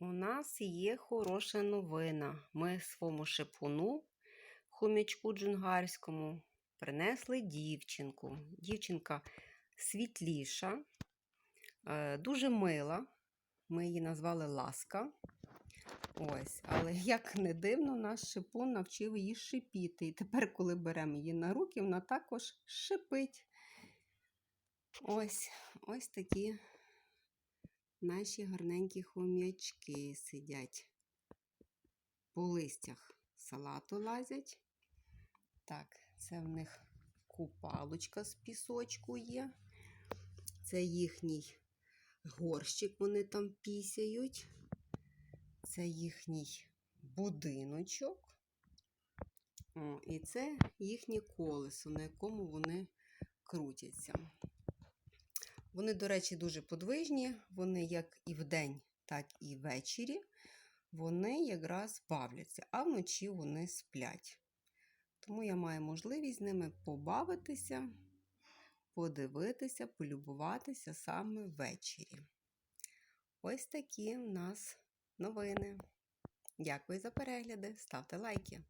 У нас є хороша новина. Ми своєму шипуну, хомячку джунгарському, принесли дівчинку. Дівчинка світліша, е, дуже мила. Ми її назвали Ласка. Ось, але як не дивно, наш шипун навчив її шипіти. І тепер, коли беремо її на руки, вона також шипить. Ось, ось такі наші гарненькі хом'ячки сидять. По листях салату лазять. Так, це в них купалочка з пісочку є. Це їхній горщик, вони там пісяють. Це їхній будиночок. О, і це їхнє колесо, на якому вони крутяться. Вони, до речі, дуже подвижні. Вони як і вдень, так і ввечері. Вони якраз бавляться, а вночі вони сплять. Тому я маю можливість з ними побавитися, подивитися, полюбуватися саме ввечері. Ось такі в нас новини. Дякую за перегляди. Ставте лайки.